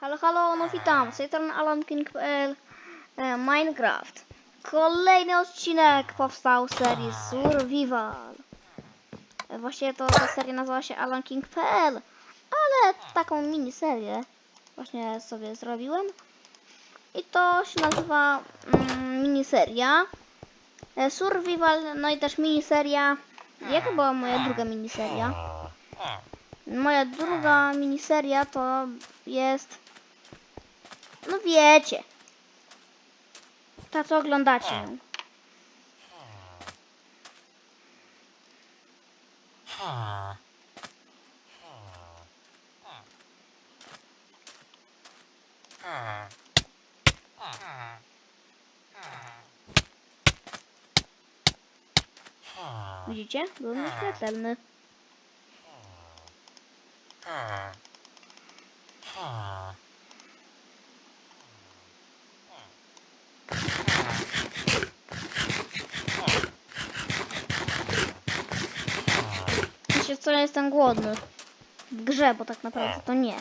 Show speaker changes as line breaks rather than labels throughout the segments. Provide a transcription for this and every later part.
Halo, halo, no witam, z tej strony alanking.pl e, Minecraft. Kolejny odcinek powstał z serii Survival. E, to ta seria nazywa się alanking.pl, ale taką miniserię właśnie sobie zrobiłem. I to się nazywa mm, miniseria e, Survival, no i też miniseria. Jaka była moja druga miniseria? Moja druga miniseria to jest. No wiecie. Ta co oglądacie. Widzicie? Byłem nieśmiertelny. Co, ja jestem głodny. W grze, bo tak naprawdę to nie.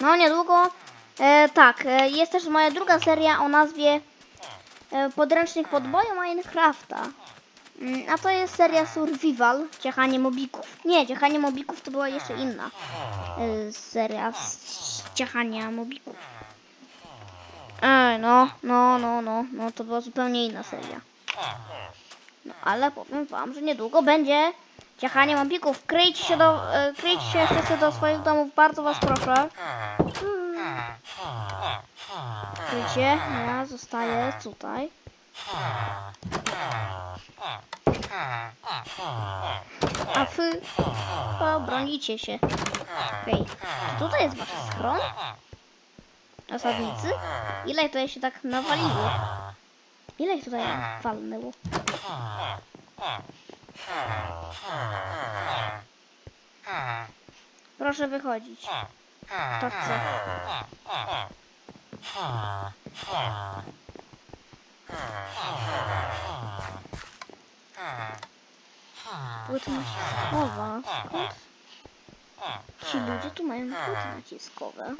No niedługo. E, tak, e, jest też moja druga seria o nazwie e, Podręcznik podboju Minecrafta. Mm, A to jest seria Survival, ciechanie mobików. Nie, ciechanie mobików to była jeszcze inna e, seria z ciechania mobików. Ej, no, no, no, no, no, to była zupełnie inna seria. No, ale powiem wam, że niedługo będzie ciechanie mobików. Kryjcie się do, e, kryjcie się wszyscy do swoich domów, bardzo was proszę. Kryjcie, ja zostaję tutaj. A wy obronicie się. Okej, czy tutaj jest wasz schron? Osadnicy? Ile tutaj się tak nawaliło? Ile ich tutaj walnęło? Proszę wychodzić. To chcę. Płyty naciskowa. Skąd ci ludzie tu mają naciskowe?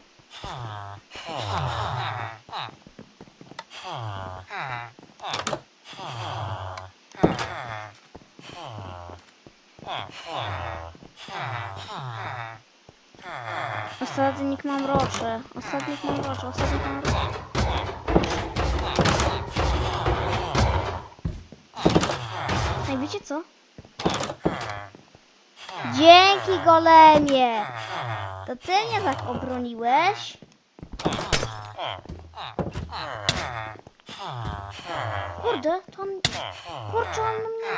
Osadnik mam rocze. Osadnik mam rocze. Osadnik mam rocze. Ej, wiecie co? Dzięki golemie! To ty mnie tak obroniłeś? Kurde, to on... Kurczę, on mnie...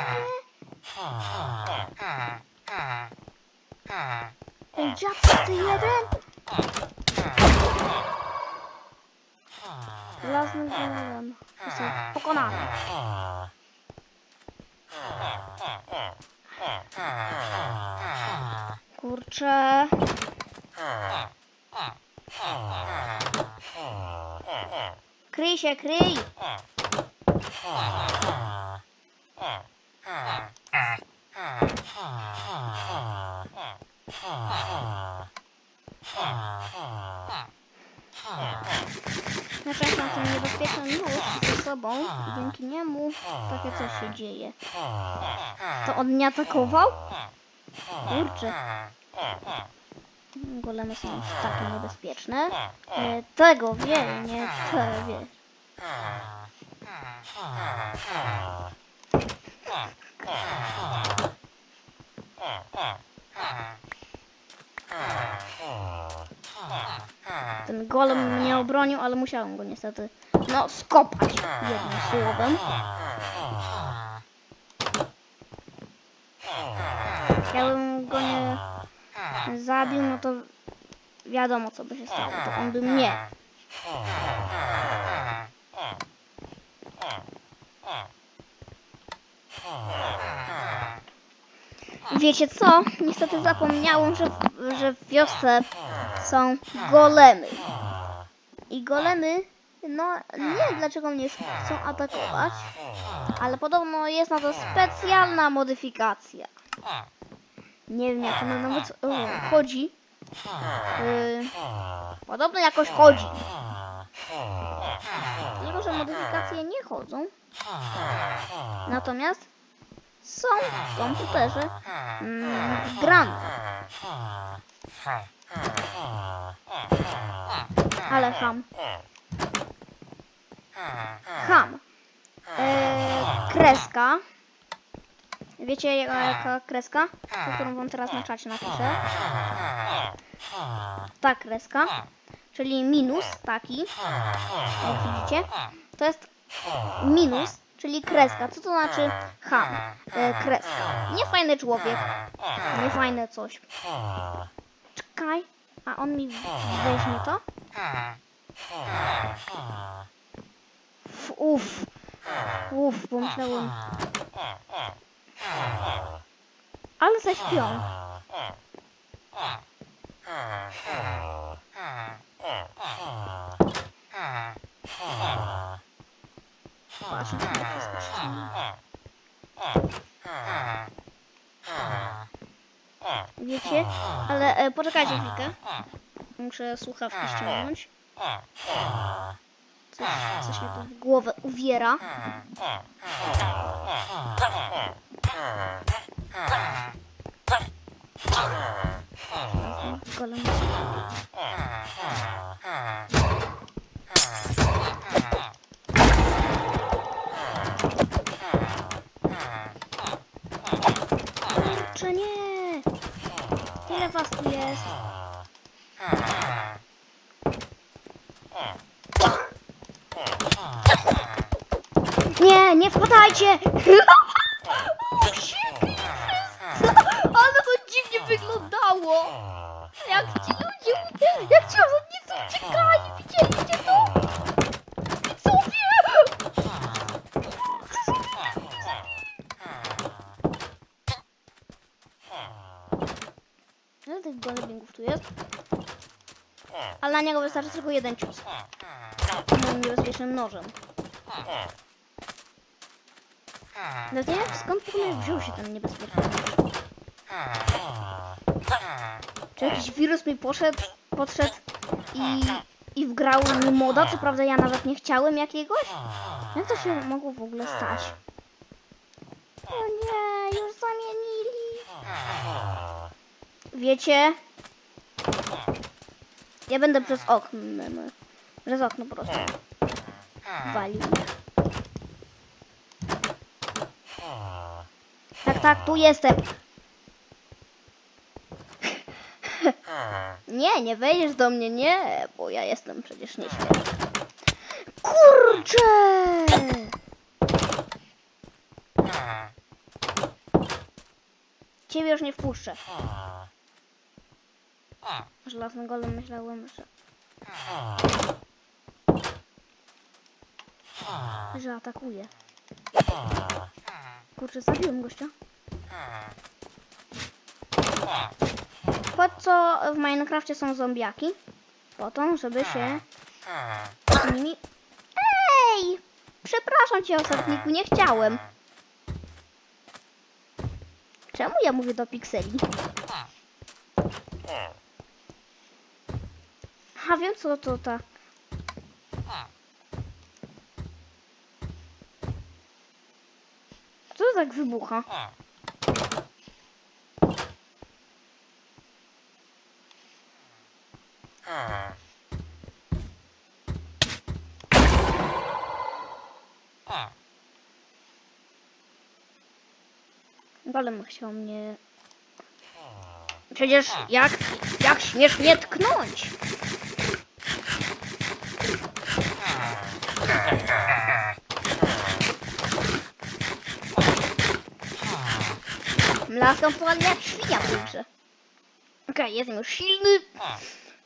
Ej, dziadku, ty jeden? Żelaznym golem. Jestem pokonany. Kurczę. Kryj się, kryj! Na szczęście mam ten niebezpieczny nóż ze sobą i dzięki niemu takie coś się dzieje. To on mnie atakował? Kurczę. Golemy są już takie niebezpieczne. E, tego wie, nie te wie. Ten golem mnie obronił, ale musiałem go niestety, no, skopać jednym słowem. Zabił, no to wiadomo co by się stało, to on by mnie. Wiecie co? Niestety zapomniałem, że, że w wiosce są golemy. I golemy, no nie dlaczego mnie chcą atakować, ale podobno jest na to specjalna modyfikacja. Nie wiem jak ona nawet e, chodzi, Yy, podobno jakoś chodzi. Tylko, że modyfikacje nie chodzą. Natomiast są w komputerze mm, grane. Ale ham. Ham. E, kreska. Wiecie jaka, kreska? Którą wam teraz na czacie napiszę. Ta kreska. Czyli minus taki. Jak widzicie. To jest minus, czyli kreska. Co to znaczy ham? E, kreska. Niefajny człowiek. Niefajne coś. Czekaj. A on mi weźmie to? Uff. Uff, pomyślałem. Ale zaśpią. Ścina. Wiecie? Ale e, poczekajcie chwilkę. Muszę słuchawki ściągnąć. Coś, coś mi tu w głowę uwiera. Golem. Kurczę, nie! Ile was tu jest? Nie, nie wpadajcie! Ale to dziwnie wyglądało! Jak ci ludzie, jak ci osadnicy uciekali, widzieliście to? Widzowie! Ile tych golemingów tu jest? Ale na niego wystarczy tylko jeden cios. Moim niebezpiecznym nożem. Nawet nie wiem skąd w ogóle wziął się ten niebezpieczny nóż. Czy jakiś wirus mi poszedł, podszedł i, i wgrał mi moda? Co prawda ja nawet nie chciałem jakiegoś. Jak to się mogło w ogóle stać? O nie, już zamienili. Wiecie? Ja będę przez okno. Przez okno po prostu. Walił. Tak, tak, tu jestem. Nie, nie wejdziesz do mnie, nie, bo ja jestem przecież nieśmiertelny. Kurczę! Ciebie już nie wpuszczę. Żelaznym golem myślałem, że... że atakuje. Kurczę, zabiłem gościa. Po co w Minecrafcie są zombiaki? Po to, żeby się z nimi... Ej! Przepraszam cię, osobniku, nie chciałem. Czemu ja mówię do pikseli? A wiem co to ta... Tak wybucha? Golem chciał mnie... Przecież jak, jak śmiesz mnie tknąć? Mlaskam powoli jak świnia grze. Okej, jestem już silny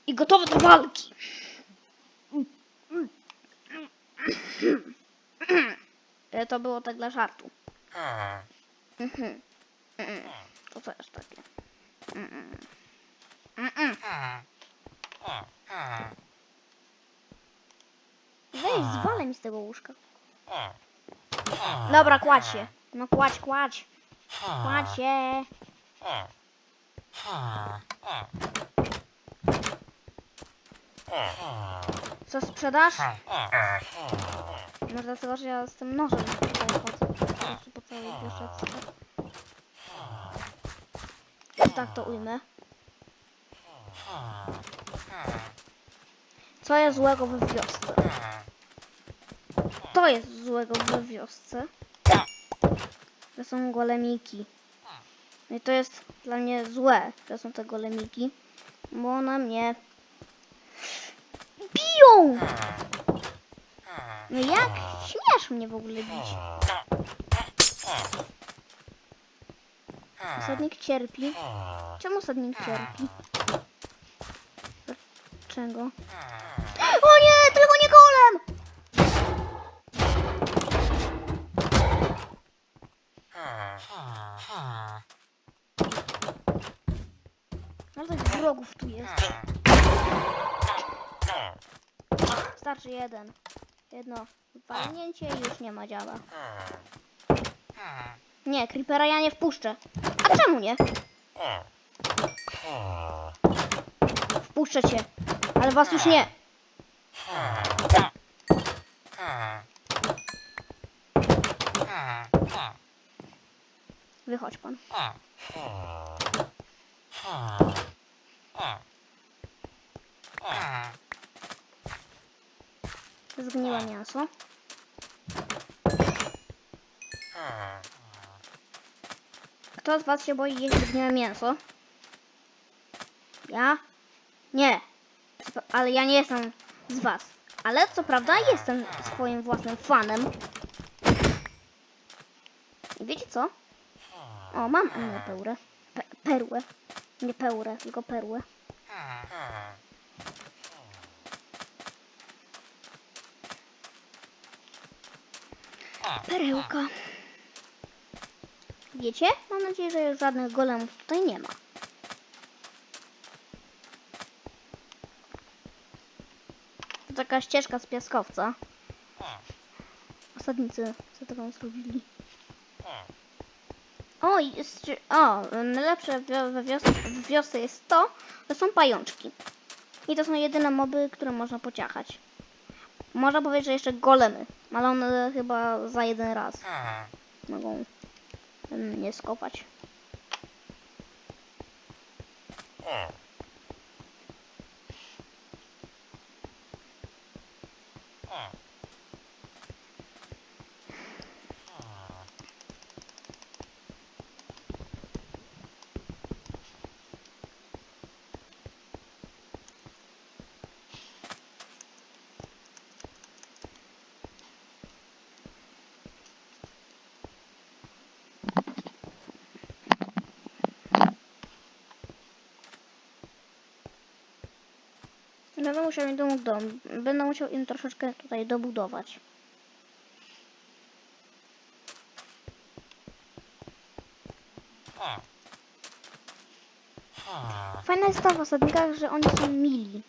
i gotowy do walki. E, To było tak dla żartu. Mhm. To też takie. Weź, zwalę mi z tego łóżka. Dobra, kładź się. No kładź, kładź. Kładź. Co sprzedasz? No, Można zauważyć, ja z tym nożem tutaj chodzę. Po całej. Tak to ujmę. Co jest złego we wiosce? To jest złego we wiosce. To są golemiki. No i to jest dla mnie złe, że są te golemiki. Bo one mnie biją! No jak śmiesz mnie w ogóle bić? Osadnik cierpi. Czemu osadnik cierpi? Dlaczego? O nie, tylko Ale tych wrogów tu jest. Starczy jeden. Jedno walnięcie i już nie ma działa. Nie, Creepera ja nie wpuszczę. A czemu nie? Wpuszczę cię. Ale was już nie. Wychodź pan. Zgniłe mięso. Kto z was się boi jeść zgniłe mięso? Ja? Nie. Ale ja nie jestem z was. Ale co prawda jestem swoim własnym fanem. I wiecie co? O, mam inną pełrę. Pe perłę. Nie pełrę, tylko perłę. Perełka. Wiecie? Mam nadzieję, że żadnych golemów tutaj nie ma. To taka ścieżka z piaskowca. Osadnicy co taką zrobili. O, jest, o, najlepsze we wiosce, w wiosce jest to, że są pajączki. I to są jedyne moby, które można pociachać. Można powiedzieć, że jeszcze golemy, ale one chyba za jeden raz mogą mnie skopać. Będę musiał im dom, dom. Będę musiał im troszeczkę tutaj dobudować. Fajna jest ta w osadnikach, że oni są mili.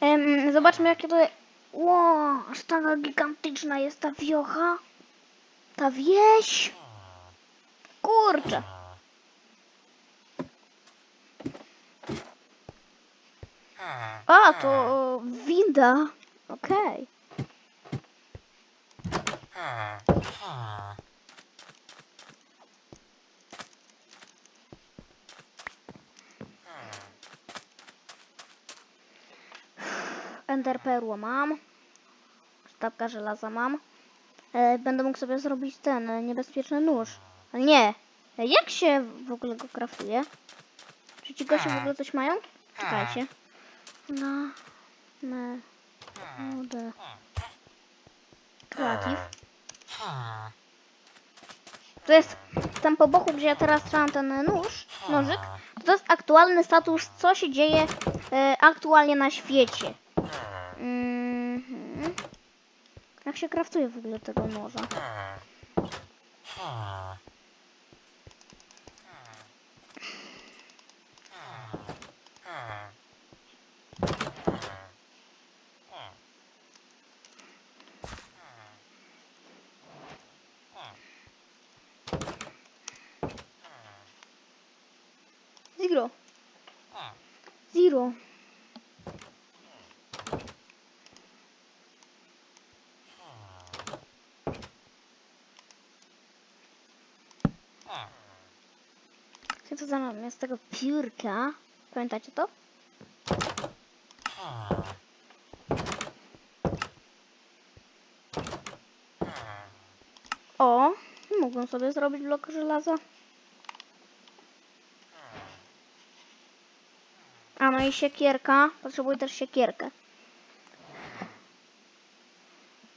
Em, zobaczmy jakie to... Ło, aż taka gigantyczna jest ta wiocha. Ta wieś. Kurczę. A, to winda. Okej. Ender perło mam. Sztabka żelaza mam. E, będę mógł sobie zrobić ten e, niebezpieczny nóż. Ale nie. Jak się w ogóle go kraftuje? Czy ci goście w ogóle coś mają? Czekajcie. Na... Me... Mode... Kreatyw. To jest tam po boku, gdzie ja teraz trzymam ten nóż, nożyk. To jest aktualny status, co się dzieje e, aktualnie na świecie. Mm. Jak się kraftuje w ogóle tego noża? Zero. Zero. Co zamiast tego piórka? Pamiętacie to? O, mógłbym sobie zrobić blok żelaza. A no i siekierka. Potrzebuję też siekierkę.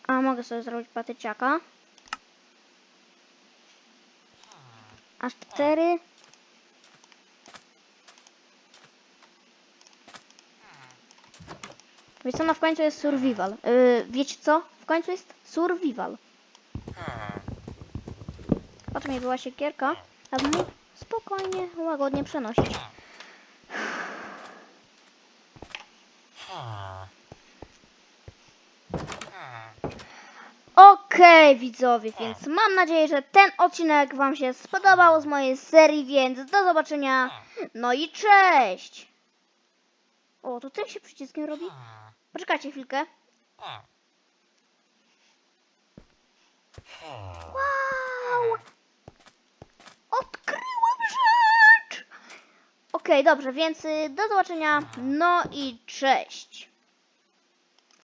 A mogę sobie zrobić patyczaka. Aż cztery. Wiecie co, no w końcu jest survival. Yy, wiecie co? W końcu jest survival. Patrz mi była siekierka, a mógł spokojnie, łagodnie przenosić. Okej, widzowie, więc mam nadzieję, że ten odcinek Wam się spodobał z mojej serii, więc do zobaczenia. No i cześć! O, to tym się przyciskiem robi? Poczekajcie chwilkę. Wow! Odkryłem rzecz! Okej, dobrze, więc y, do zobaczenia. No i cześć.